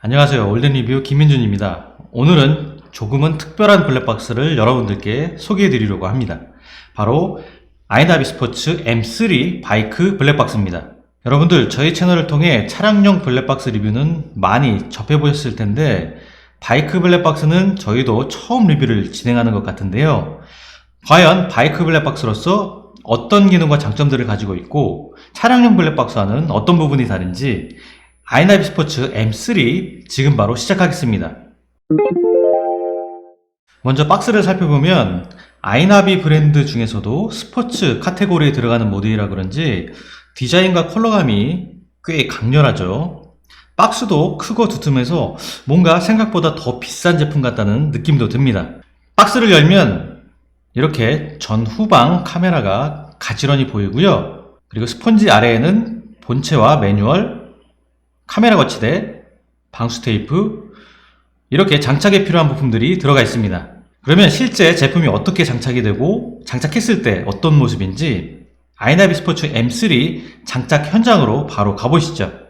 안녕하세요. 올든리뷰 김민준입니다. 오늘은 조금은 특별한 블랙박스를 여러분들께 소개해 드리려고 합니다. 바로 아이나비 스포츠 M3 바이크 블랙박스입니다. 여러분들 저희 채널을 통해 차량용 블랙박스 리뷰는 많이 접해 보셨을 텐데 바이크 블랙박스는 저희도 처음 리뷰를 진행하는 것 같은데요. 과연 바이크 블랙박스로서 어떤 기능과 장점들을 가지고 있고 차량용 블랙박스와는 어떤 부분이 다른지 아이나비 스포츠 M3 지금 바로 시작하겠습니다. 먼저 박스를 살펴보면 아이나비 브랜드 중에서도 스포츠 카테고리에 들어가는 모델이라 그런지 디자인과 컬러감이 꽤 강렬하죠. 박스도 크고 두툼해서 뭔가 생각보다 더 비싼 제품 같다는 느낌도 듭니다. 박스를 열면 이렇게 전후방 카메라가 가지런히 보이고요. 그리고 스펀지 아래에는 본체와 매뉴얼, 카메라 거치대, 방수 테이프, 이렇게 장착에 필요한 부품들이 들어가 있습니다. 그러면 실제 제품이 어떻게 장착이 되고 장착했을 때 어떤 모습인지 아이나비 스포츠 M3 장착 현장으로 바로 가보시죠.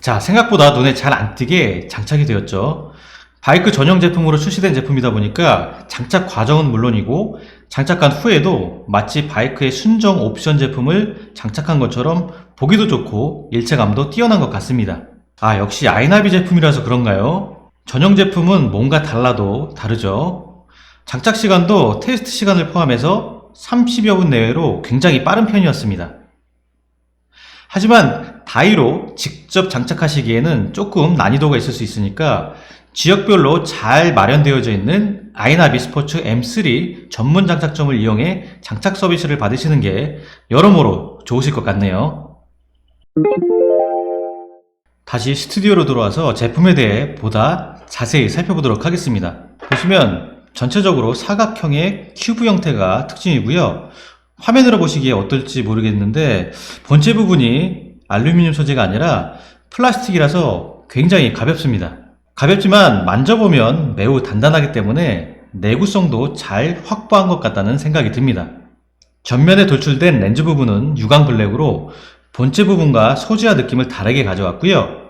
자, 생각보다 눈에 잘 안 띄게 장착이 되었죠. 바이크 전용 제품으로 출시된 제품이다 보니까 장착 과정은 물론이고 장착한 후에도 마치 바이크의 순정 옵션 제품을 장착한 것처럼 보기도 좋고 일체감도 뛰어난 것 같습니다. 아, 역시 아이나비 제품이라서 그런가요? 전용 제품은 뭔가 달라도 다르죠. 장착 시간도 테스트 시간을 포함해서 30여 분 내외로 굉장히 빠른 편이었습니다. 하지만 다이로 직접 장착하시기에는 조금 난이도가 있을 수 있으니까 지역별로 잘 마련되어져 있는 아이나비 스포츠 M3 전문 장착점을 이용해 장착 서비스를 받으시는 게 여러모로 좋으실 것 같네요. 다시 스튜디오로 들어와서 제품에 대해 보다 자세히 살펴보도록 하겠습니다. 보시면 전체적으로 사각형의 큐브 형태가 특징이고요. 화면으로 보시기에 어떨지 모르겠는데 본체 부분이 알루미늄 소재가 아니라 플라스틱이라서 굉장히 가볍습니다. 가볍지만 만져보면 매우 단단하기 때문에 내구성도 잘 확보한 것 같다는 생각이 듭니다. 전면에 돌출된 렌즈 부분은 유광 블랙으로 본체 부분과 소재와 느낌을 다르게 가져왔고요.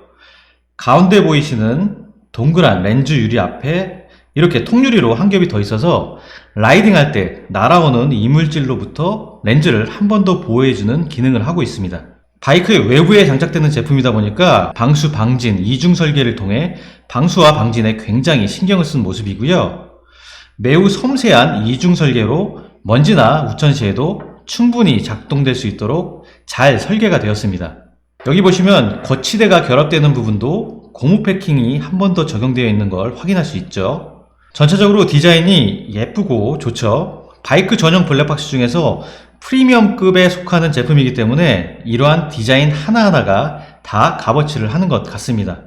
가운데 보이시는 동그란 렌즈 유리 앞에 이렇게 통유리로 한 겹이 더 있어서 라이딩 할 때 날아오는 이물질로부터 렌즈를 한 번 더 보호해주는 기능을 하고 있습니다. 바이크의 외부에 장착되는 제품이다 보니까 방수 방진 이중 설계를 통해 방수와 방진에 굉장히 신경을 쓴 모습이고요. 매우 섬세한 이중 설계로 먼지나 우천 시에도 충분히 작동될 수 있도록 잘 설계가 되었습니다. 여기 보시면 거치대가 결합되는 부분도 고무 패킹이 한 번 더 적용되어 있는 걸 확인할 수 있죠. 전체적으로 디자인이 예쁘고 좋죠. 바이크 전용 블랙박스 중에서 프리미엄급에 속하는 제품이기 때문에 이러한 디자인 하나하나가 다 값어치를 하는 것 같습니다.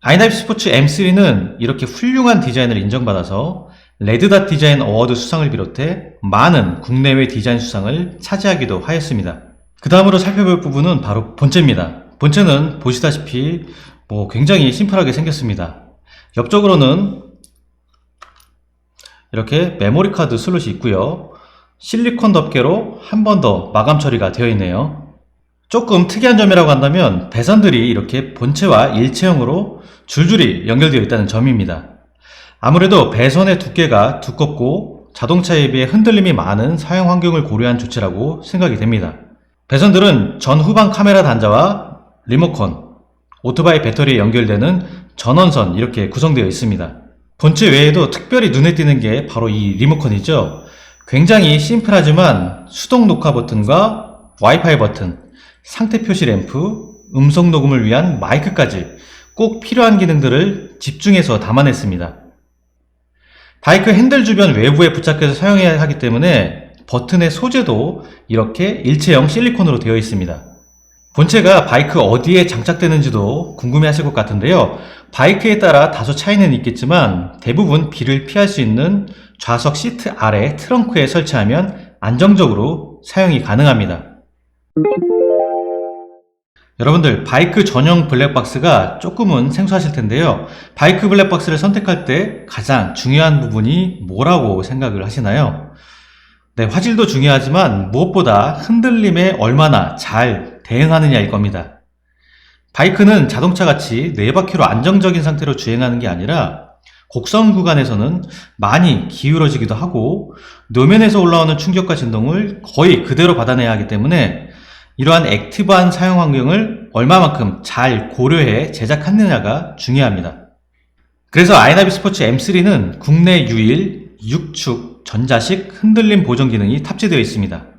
아이나비 스포츠 M3는 이렇게 훌륭한 디자인을 인정받아서 레드닷 디자인 어워드 수상을 비롯해 많은 국내외 디자인 수상을 차지하기도 하였습니다. 그 다음으로 살펴볼 부분은 바로 본체입니다. 본체는 보시다시피 뭐 굉장히 심플하게 생겼습니다. 옆쪽으로는 이렇게 메모리 카드 슬롯이 있고요. 실리콘 덮개로 한 번 더 마감 처리가 되어 있네요. 조금 특이한 점이라고 한다면 배선들이 이렇게 본체와 일체형으로 줄줄이 연결되어 있다는 점입니다. 아무래도 배선의 두께가 두껍고 자동차에 비해 흔들림이 많은 사용 환경을 고려한 조치라고 생각이 됩니다. 배선들은 전 후방 카메라 단자와 리모컨, 오토바이 배터리에 연결되는 전원선 이렇게 구성되어 있습니다. 본체 외에도 특별히 눈에 띄는 게 바로 이 리모컨이죠. 굉장히 심플하지만 수동 녹화 버튼과 와이파이 버튼, 상태 표시 램프, 음성 녹음을 위한 마이크까지 꼭 필요한 기능들을 집중해서 담아냈습니다. 바이크 핸들 주변 외부에 부착해서 사용해야 하기 때문에 버튼의 소재도 이렇게 일체형 실리콘으로 되어 있습니다. 본체가 바이크 어디에 장착되는지도 궁금해 하실 것 같은데요. 바이크에 따라 다소 차이는 있겠지만 대부분 비를 피할 수 있는 좌석 시트 아래 트렁크에 설치하면 안정적으로 사용이 가능합니다. 여러분들 바이크 전용 블랙박스가 조금은 생소하실 텐데요. 바이크 블랙박스를 선택할 때 가장 중요한 부분이 뭐라고 생각을 하시나요? 네, 화질도 중요하지만 무엇보다 흔들림에 얼마나 잘 대응하느냐일 겁니다. 바이크는 자동차 같이 네 바퀴로 안정적인 상태로 주행하는 게 아니라 곡선 구간에서는 많이 기울어지기도 하고 노면에서 올라오는 충격과 진동을 거의 그대로 받아내야 하기 때문에 이러한 액티브한 사용 환경을 얼마만큼 잘 고려해 제작했느냐가 중요합니다. 그래서 아이나비 스포츠 M3는 국내 유일 6축 전자식 흔들림 보정 기능이 탑재되어 있습니다.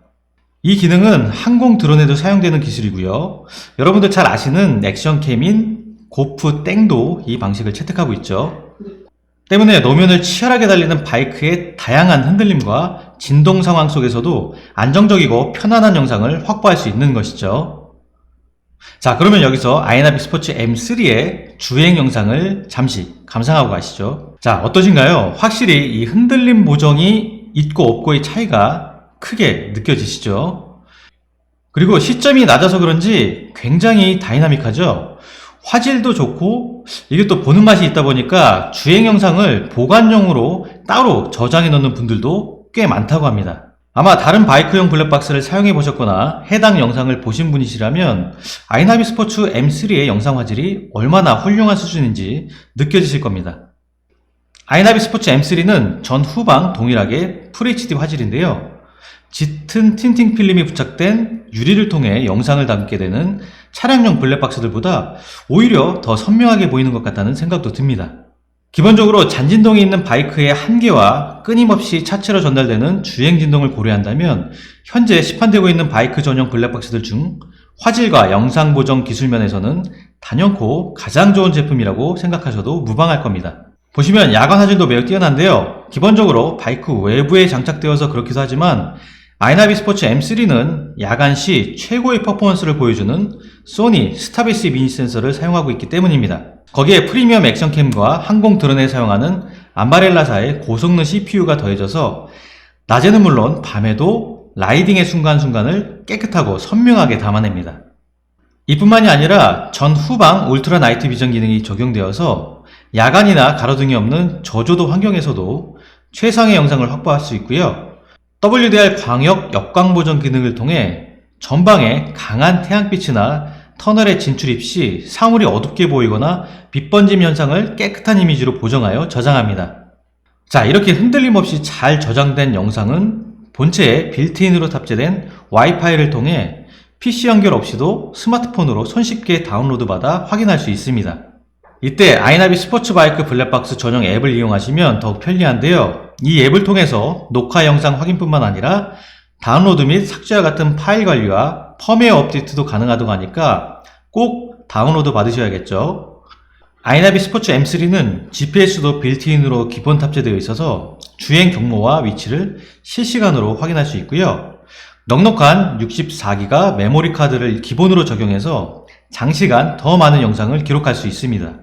이 기능은 항공 드론에도 사용되는 기술이고요. 여러분들 잘 아시는 액션 캠인 고프 땡도 이 방식을 채택하고 있죠. 때문에 노면을 치열하게 달리는 바이크의 다양한 흔들림과 진동 상황 속에서도 안정적이고 편안한 영상을 확보할 수 있는 것이죠. 자, 그러면 여기서 아이나비 스포츠 M3의 주행 영상을 잠시 감상하고 가시죠. 자, 어떠신가요? 확실히 이 흔들림 보정이 있고 없고의 차이가 크게 느껴지시죠? 그리고 시점이 낮아서 그런지 굉장히 다이나믹하죠? 화질도 좋고 이게 또 보는 맛이 있다 보니까 주행 영상을 보관용으로 따로 저장해 놓는 분들도 꽤 많다고 합니다. 아마 다른 바이크용 블랙박스를 사용해 보셨거나 해당 영상을 보신 분이시라면 아이나비 스포츠 M3의 영상 화질이 얼마나 훌륭한 수준인지 느껴지실 겁니다. 아이나비 스포츠 M3는 전 후방 동일하게 FHD 화질인데요. 짙은 틴팅 필름이 부착된 유리를 통해 영상을 담게 되는 차량용 블랙박스들보다 오히려 더 선명하게 보이는 것 같다는 생각도 듭니다. 기본적으로 잔진동이 있는 바이크의 한계와 끊임없이 차체로 전달되는 주행 진동을 고려한다면 현재 시판되고 있는 바이크 전용 블랙박스들 중 화질과 영상 보정 기술 면에서는 단연코 가장 좋은 제품이라고 생각하셔도 무방할 겁니다. 보시면 야간 화질도 매우 뛰어난데요. 기본적으로 바이크 외부에 장착되어서 그렇기도 하지만 아이나비 스포츠 M3는 야간 시 최고의 퍼포먼스를 보여주는 소니 스타비스 미니 센서를 사용하고 있기 때문입니다. 거기에 프리미엄 액션캠과 항공 드론에 사용하는 암바렐라사의 고성능 CPU가 더해져서 낮에는 물론 밤에도 라이딩의 순간순간을 깨끗하고 선명하게 담아냅니다. 이뿐만이 아니라 전 후방 울트라 나이트 비전 기능이 적용되어서 야간이나 가로등이 없는 저조도 환경에서도 최상의 영상을 확보할 수 있고요. WDR 광역 역광 보정 기능을 통해 전방에 강한 태양빛이나 터널에 진출입 시 사물이 어둡게 보이거나 빛번짐 현상을 깨끗한 이미지로 보정하여 저장합니다. 자, 이렇게 흔들림 없이 잘 저장된 영상은 본체에 빌트인으로 탑재된 와이파이를 통해 PC 연결 없이도 스마트폰으로 손쉽게 다운로드 받아 확인할 수 있습니다. 이때 아이나비 스포츠 바이크 블랙박스 전용 앱을 이용하시면 더욱 편리한데요. 이 앱을 통해서 녹화 영상 확인뿐만 아니라 다운로드 및 삭제와 같은 파일 관리와 펌웨어 업데이트도 가능하다고 하니까 꼭 다운로드 받으셔야겠죠. 아이나비 스포츠 M3는 GPS도 빌트인으로 기본 탑재되어 있어서 주행 경로와 위치를 실시간으로 확인할 수 있고요. 넉넉한 64기가 메모리 카드를 기본으로 적용해서 장시간 더 많은 영상을 기록할 수 있습니다.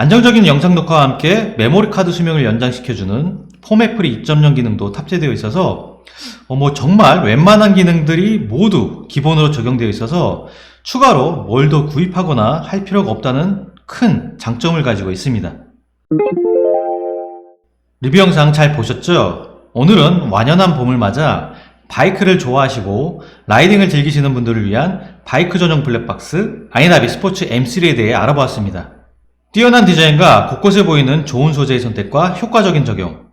안정적인 영상 녹화와 함께 메모리 카드 수명을 연장시켜주는 폼애플이 2.0 기능도 탑재되어 있어서 어, 뭐 정말 웬만한 기능들이 모두 기본으로 적용되어 있어서 추가로 뭘 더 구입하거나 할 필요가 없다는 큰 장점을 가지고 있습니다. 리뷰 영상 잘 보셨죠? 오늘은 완연한 봄을 맞아 바이크를 좋아하시고 라이딩을 즐기시는 분들을 위한 바이크 전용 블랙박스 아이나비 스포츠 M3에 대해 알아보았습니다. 뛰어난 디자인과 곳곳에 보이는 좋은 소재의 선택과 효과적인 적용.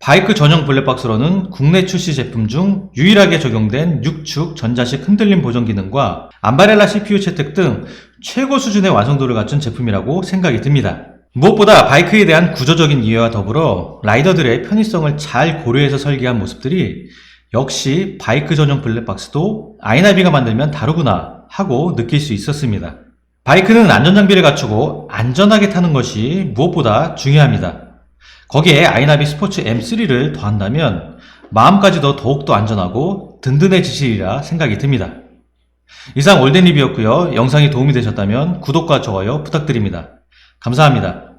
바이크 전용 블랙박스로는 국내 출시 제품 중 유일하게 적용된 6축 전자식 흔들림 보정 기능과 암바렐라 CPU 채택 등 최고 수준의 완성도를 갖춘 제품이라고 생각이 듭니다. 무엇보다 바이크에 대한 구조적인 이해와 더불어 라이더들의 편의성을 잘 고려해서 설계한 모습들이 역시 바이크 전용 블랙박스도 아이나비가 만들면 다르구나 하고 느낄 수 있었습니다. 바이크는 안전장비를 갖추고 안전하게 타는 것이 무엇보다 중요합니다. 거기에 아이나비 스포츠 M3를 더한다면 마음까지도 더욱더 안전하고 든든해지시리라 생각이 듭니다. 이상 올덴 리뷰였고요. 영상이 도움이 되셨다면 구독과 좋아요 부탁드립니다. 감사합니다.